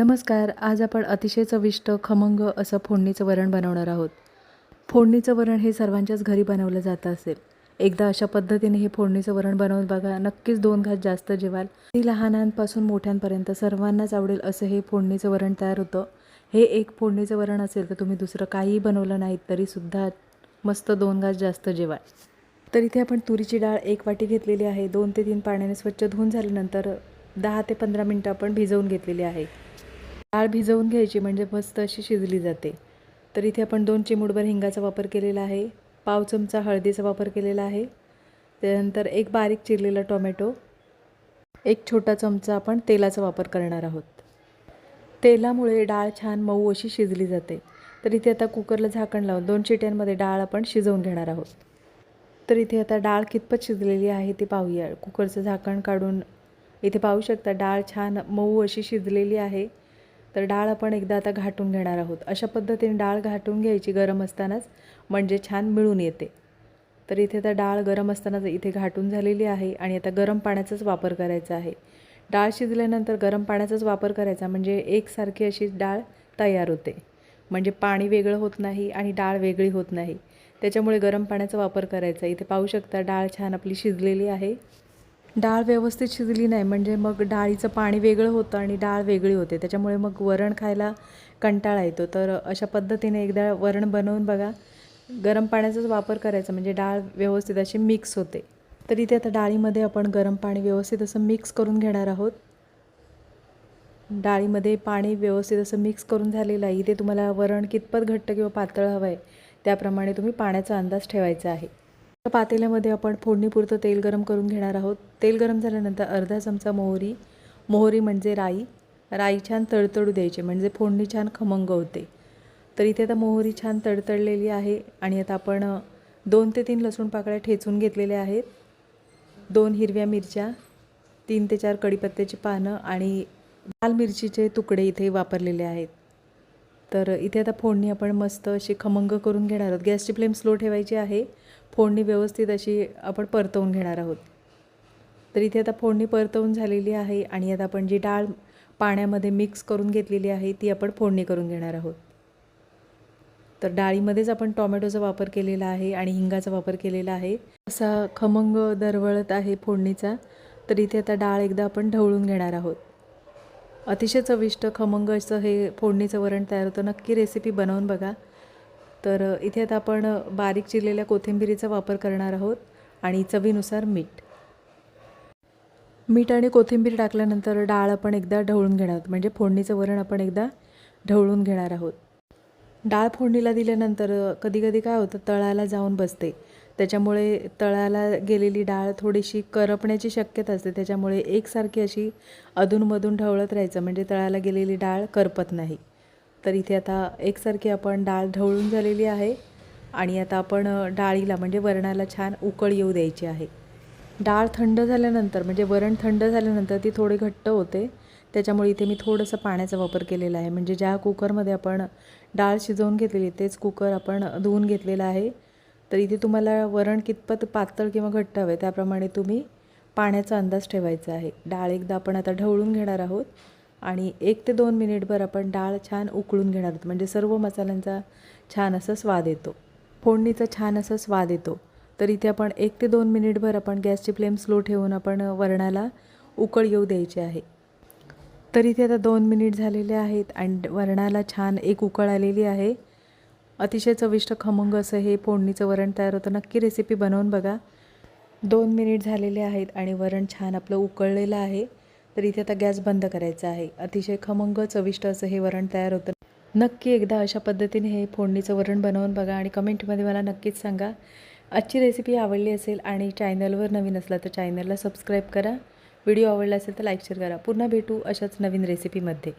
नमस्कार आज आपण अतिशय चविष्ट खमंग असं फोडणीचं वरण बनवणार आहोत. फोडणीचं वरण हे सर्वांच्याच घरी बनवलं जातं असेल. एकदा अशा पद्धतीने हे फोडणीचं वरण बनवून बघा नक्कीच दोन घास जास्त जेवाल. ती लहानांपासून मोठ्यांपर्यंत सर्वांनाच आवडेल असं हे फोडणीचं वरण तयार होतं. हे एक फोडणीचं वरण असेल तर तुम्ही दुसरं काहीही बनवलं नाहीत तरीसुद्धा मस्त दोन घास जास्त जेवाल. तर इथे आपण तुरीची डाळ एक वाटी घेतलेली आहे. दोन ते तीन पाण्याने स्वच्छ धुवून झाल्यानंतर दहा ते पंधरा मिनटं आपण भिजवून घेतलेली आहे. डाळ भिजवून घ्यायची म्हणजे मस्त अशी शिजली जाते. तर इथे आपण दोन चिमूटभर हिंगाचा वापर केलेला आहे. पाव चमचा हळदीचा वापर केलेला आहे. त्यानंतर एक बारीक चिरलेला टोमॅटो. एक छोटा चमचा आपण तेलाचा वापर करणार आहोत. तेलामुळे डाळ छान मऊ अशी शिजली जाते. तर इथे आता कुकरला झाकण लावून दोन शिट्यांमध्ये डाळ आपण शिजवून घेणार आहोत. तर इथे आता डाळ कितपत शिजलेली आहे ती पाहूया. कुकरचं झाकण काढून इथे पाहू शकता डाळ छान मऊ अशी शिजलेली आहे. तर डाळ आपण एकदा आता घाटून घेणार आहोत. अशा पद्धतीने डाळ घाटून घ्यायची गरम असतानाच म्हणजे छान मिळून येते. तर इथे तर डाळ गरम असतानाच इथे घाटून झालेली आहे आणि आता गरम पाण्याचाच वापर करायचा आहे. डाळ शिजल्यानंतर गरम पाण्याचाच वापर करायचा म्हणजे एकसारखी अशी डाळ तयार होते. म्हणजे पाणी वेगळं होत नाही आणि डाळ वेगळी होत नाही. त्याच्यामुळे गरम पाण्याचा वापर करायचा. इथे पाहू शकता डाळ छान आपली शिजलेली आहे. डाळ व्यवस्थित शिजली नाही म्हणजे मग डाळीचं पाणी वेगळं होतं आणि डाळ वेगळी होते. त्याच्यामुळे मग वरण खायला कंटाळा येतो. तर अशा पद्धतीने एकदा वरण बनवून बघा. गरम पाण्याचाच वापर करायचा म्हणजे डाळ व्यवस्थित अशी मिक्स होते. तर इथे आता डाळीमध्ये आपण गरम पाणी व्यवस्थित असं मिक्स करून घेणार आहोत. डाळीमध्ये पाणी व्यवस्थित असं मिक्स करून झालेलं आहे. इथे तुम्हाला वरण कितपत घट्ट किंवा पातळ हवं आहे त्याप्रमाणे तुम्ही पाण्याचा अंदाज ठेवायचा आहे. पातेल्यामध्ये आपण फोडणीपुरतं तेल गरम करून घेणार आहोत. तेल गरम झाल्यानंतर अर्धा चमचा मोहरी. मोहरी म्हणजे राई. राई छान तडतडू द्यायची म्हणजे फोडणी छान खमंग होते तर इथे आता मोहरी छान तडतडलेली आहे आणि आता आपण दोन ते तीन लसूण पाकळ्या ठेचून घेतलेल्या आहेत. दोन हिरव्या मिरच्या तीन ते चार कडीपत्त्याची पानं आणि लाल मिरचीचे तुकडे इथे वापरलेले आहेत. तर इथे आता फोडणी आपण मस्त अशी खमंग करून घेणार आहोत. गॅसची फ्लेम स्लो ठेवायची आहे. फोडणी व्यवस्थित अशी आपण परतवून घेणार आहोत. तर इथे आता फोडणी परतवून झालेली आहे आणि आता आपण जी डाळ पाण्यामध्ये मिक्स करून घेतलेली आहे ती आपण फोडणी करून घेणार आहोत. तर डाळीमध्येच आपण टॉमॅटोचा वापर केलेला आहे आणि हिंगाचा वापर केलेला आहे. असा खमंग दरवळत आहे फोडणीचा तर इथे आता डाळ एकदा आपण ढवळून घेणार आहोत. अतिशय चविष्ट खमंग असं हे फोडणीचं वरण तयार होतं. नक्की रेसिपी बनवून बघा. तर इथे आता आपण बारीक चिरलेल्या कोथिंबिरीचा वापर करणार आहोत आणि चवीनुसार मीठ. मीठ आणि कोथिंबीर टाकल्यानंतर डाळ आपण एकदा ढवळून घेणार आहोत. म्हणजे फोडणीचं वरण आपण एकदा ढवळून घेणार आहोत. डाळ फोडणीला दिल्यानंतर कधीकधी काय होतं तळाला जाऊन बसते. त्याच्यामुळे तळाला गेलेली डाळ थोडीशी करपण्याची शक्यता असते. त्याच्यामुळे एकसारखी अशी अधूनमधून ढवळत राहायचं. म्हणजे तळाला गेलेली डाळ करपत नाही. तर इथे आता एकसारखी आपण डाळ ढवळून झालेली आहे आणि आता आपण डाळीला म्हणजे वरणाला छान उकळ येऊ द्यायची आहे. डाळ थंड झाल्यानंतर म्हणजे वरण थंड झाल्यानंतर ती थोडी घट्ट होते. त्याच्यामुळे इथे मी थोडंसं पाण्याचा वापर केलेला आहे. म्हणजे ज्या कुकरमध्ये आपण डाळ शिजवून घेतलेली तेच कुकर आपण धुवून घेतलेलं आहे. तर इथे तुम्हाला वरण कितपत पातळ किंवा घट्ट हवे त्याप्रमाणे तुम्ही पाण्याचा अंदाज ठेवायचा आहे. डाळ एकदा आपण आता ढवळून घेणार आहोत. आणि एक ते दोन मिनिटभर आपण डाळ छान उकळून घेणार आहोत. म्हणजे सर्व मसाल्यांचा छान असा स्वाद येतो. फोडणीचा छान असा स्वाद येतो. तर इथे आपण एक ते दोन मिनिटभर आपण गॅसची फ्लेम स्लो ठेवून आपण वरणाला उकळ येऊ द्यायची आहे. तर इथे आता दोन मिनिट झालेले आहेत आणि वरणाला छान एक उकळ आलेली आहे. अतिशय चविष्ट खमंग असं हे फोडणीचं वरण तयार होतं. नक्की रेसिपी बनवून बघा. दोन मिनिट झालेले आहेत आणि वरण छान आपलं उकळलेलं आहे. तर इथे आता गॅस बंद करायचा आहे. अतिशय खमंग चविष्ट असं हे वरण तयार होतं. नक्की एकदा अशा पद्धतीने हे फोडणीचं वरण बनवून बघा आणि कमेंटमध्ये मला नक्कीच सांगा. आजची रेसिपी आवडली असेल आणि चॅनलवर नवीन असला तर चॅनलला सबस्क्राईब करा. व्हिडिओ आवडला असेल तर लाईक शेअर करा. पुन्हा भेटू अशाच नवीन रेसिपीमध्ये